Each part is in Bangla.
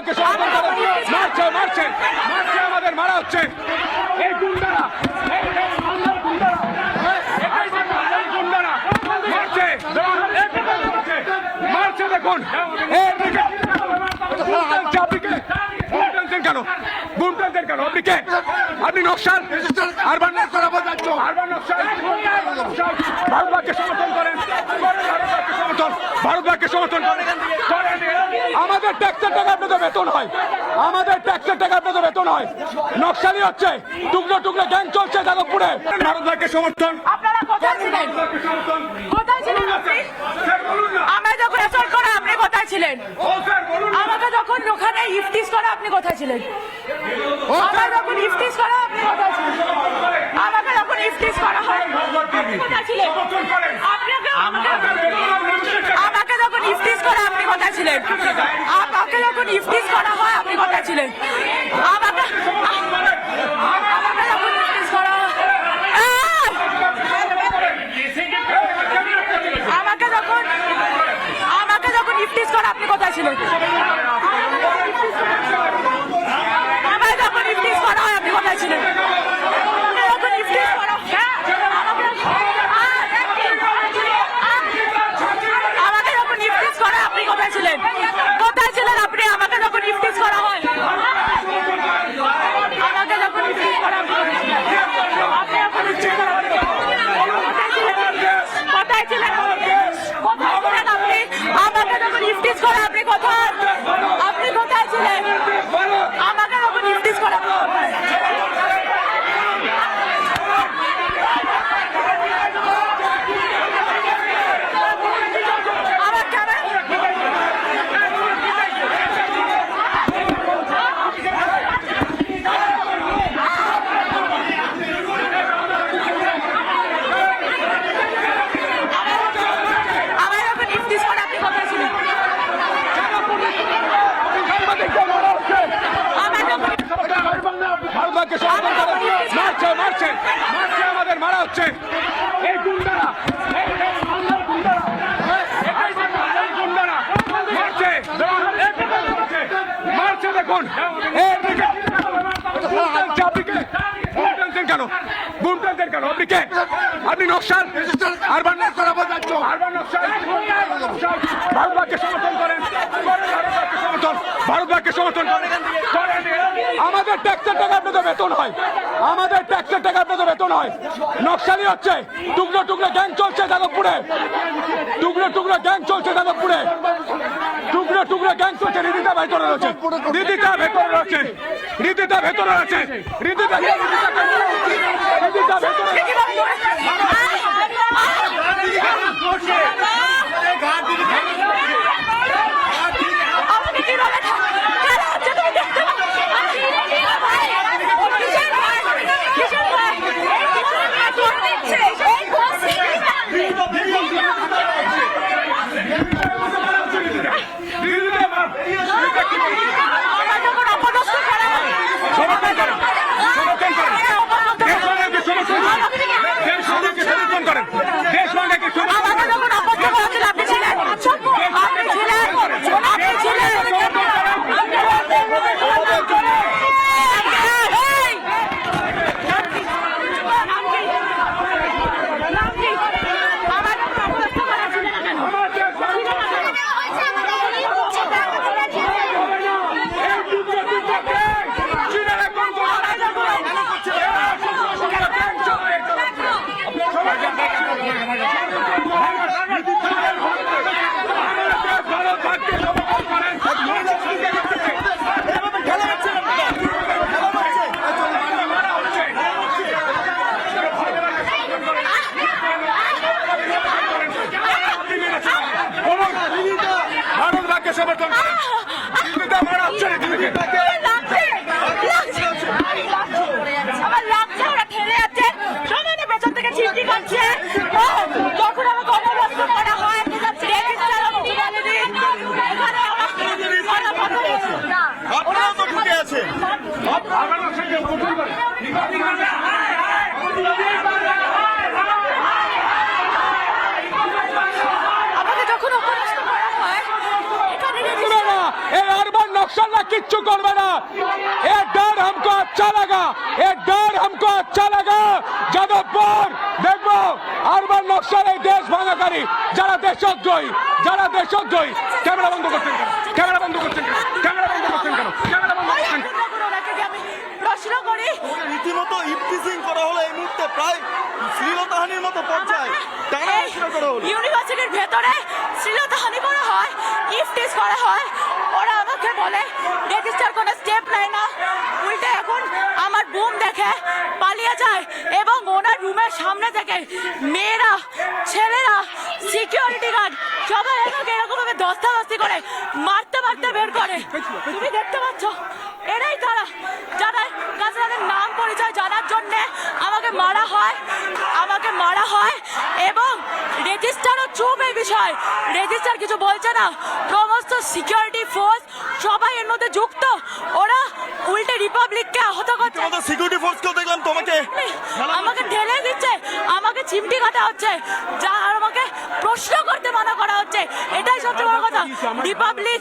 সমর্থন করেন মারছে মারছে মারছে আমাদের মারা হচ্ছে। এই গুন্ডারা মারছে দেখুন। কেন? বুম টানছেন কেন? আপনি কে? আপনি নকশাল? আরবান আরবান নকশাল ভারতবাগকে সমর্থন করেন করেন ভারতবাগকে সমর্থন ভারতবাগকে সমর্থন করেন করেন আমাদের ট্যাক্সের টাকা আপনাদের বেতন হয়। আমাদের ট্যাক্সের টাকা আপনাদের বেতন হয়। নকশালি হচ্ছে। টুকরো টুকরো গ্যাং চলছে যাদবপুরে। ভারতবাগকে সমর্থন। আপনারা কোথায় ছিলেন? ছিলেন আমরা যখন করা আপনি কোথায় ছিলেন? আমাকে যখন ওখানে ইফতিস করা আপনি কোথায় ছিলেন? আমার যখন ইফতিস করা আপনি কোথায় ছিলেন? আমাকে যখন ইফতিস করা হয় কোথায় ছিলেন সমর্থন করেন আপনাকে আমাকে যখন ইফতিস করা আপনি কোথায় ছিলেন আমাকে যখন ইফতিস করা হয় আপনি কোথায় ছিলেন আমাকে আমাকে যখন ইফতিস করা হয় এই! আমাকে যখন আমাকে যখন ইফতিস করা আপনি কোথায় ছিলেন আমাকে যখন ইফতিস করা হয় আপনি কোথায় ছিলেন আমাকে যখন ইফতিস করা হ্যাঁ, আমাকে আমাকে যখন ইফতিস করা আপনি কোথায় ছিলেন কোথায় ছিলেন আপনি আমাকে যখন ইফতিস করা হয় আমাকে যখন ইফতিস করা আপনি কোথায় ছিলেন? আপনি যখন ইফতিস করা আপনি কোথায় ছিলেন? কোথায় ছিলেন কোথায় ছিলেন আপনি আমাকে যখন ইফতিস করা আপনি কোথায় আপনি কোথায় ছিলেন আমাকে যখন ইফতিস করা আপনি কোথায়? আমার ক্যামেরা আমার যখন ইফতিস করা আপনি কোথায় ছিলেন সাংবাদিকদের মারা হচ্ছে আমার যখন ভারতবাগকে সমর্থন করেন মারছে মারছে মারছে আমাদের মারা হচ্ছে এই গুন্ডারা এই এই বাংলার গুন্ডারা এই এই গুন্ডারা মারছে এই মারছে মারছে দেখুন এই দিকে চাপিকে বুম টানছেন কেন? বুম টানছেন কেন? আপনি কে? আপনি নকশাল? আরবান আরবান নকশাল ভারতবাগকে সমর্থন করেন করেন ভারতবাগকে সমর্থন ভারতবাগকে সমর্থন করেন আমাদের ট্যাক্সের টাকা আপনাদের বেতন হয় আমাদের ট্যাক্সের টাকা আপনাদের বেতন হয় নকশালি হচ্ছে টুকরো টুকরো গ্যাং চলছে যাদবপুরে টুকরো টুকরো গ্যাং চলছে যাদবপুরে টুকরো টুকরো গ্যাং চলছে রীতিটা ভেতরে রয়েছে রীতিটা ভেতরে রয়েছে রীতিটা ভেতরে রয়েছে রীতিটা ভেতরে আমাকে 得了 माशाल्लाह किच्चू करबे ना ये डर हमको अच्छा लगा ये डर हमको अच्छा लगा। যাদবপুর দেখব আরবার নকশার এই দেশ ভাঙাকারী যারা দেশদ্রোহী যারা দেশদ্রোহী ক্যামেরা বন্ধ করছেন ক্যামেরা বন্ধ করছেন ক্যামেরা বন্ধ করছেন কেন ক্যামেরা বন্ধ করছেন প্রশ্ন করি রীতিমতো ইফটিজিং করা হলো এই মুহূর্তে প্রায় শ্লীলতাহানির মতো পর্যায়ে। টানা করা হলো। ইউনিভার্সিটির ভেতরে শ্রীলতাহানি করা হয় ইফটিজ করা হয় ওরা বলে, রেজিস্টার কোনো স্টেপ নেয় না। উল্টে এখন আমার বুম দেখে, পালিয়ে যায় এবং ওনার রুমের সামনে থেকে মেয়েরা, ছেলেরা সিকিউরিটি গার্ড সবাই আমাকে এরকম ভাবে ধস্তাধস্তি করে, মারতে মারতে বের করে। তুমি দেখতে পাচ্ছ? এরাই তারা। যারা কাছে তাদের নাম পরিচয় জানার জন্যে আমাকে মারা হয়, আমাকে মারা হয় এবং রেজিস্টারও চুপ এই বিষয়। রেজিস্টার কিছু বলছে না। সমস্ত সিকিউরিটি ফোর্স সবাই এর মধ্যে যুক্ত। ওরা উল্টে রিপাবলিককে আহত করছে। তোমাদের সিকিউরিটি ফোর্সকেও দেখলাম তোমাকে। আমাকে ঢেলে দিচ্ছে আমাকে চিমটি কাটা হচ্ছে। যা আর আমাকে প্রশ্ন করতে মানা করা হচ্ছে। কথা রিপাবলিক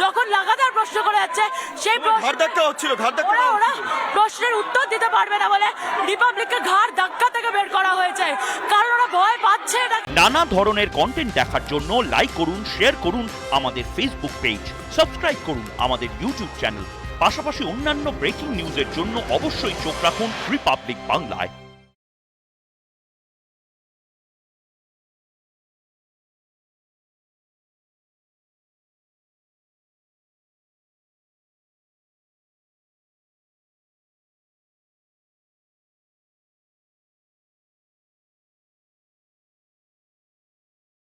যখন লাগাতার প্রশ্ন করে যাচ্ছে সেই প্রশ্ন ধাক্কা হচ্ছিল ধাক্কা ওরা। প্রশ্নের উত্তর দিতে পারবে না বলে রিপাবলিককে ঘাড় ধাক্কা থেকে বের করা হয়েছে। কারণ ওরা ভয় পাচ্ছে এটা। নানা ধরনের কন্টেন্ট দেখার জন্য লাইক করুন শেয়ার করুন আমাদের ফেসবুক পেজ সাবস্ক্রাইব করুন আমাদের ইউটিউব চ্যানেল পাশাপাশি অন্যান্য ব্রেকিং নিউজের জন্য অবশ্যই চোখ রাখুন রিপাবলিক বাংলায়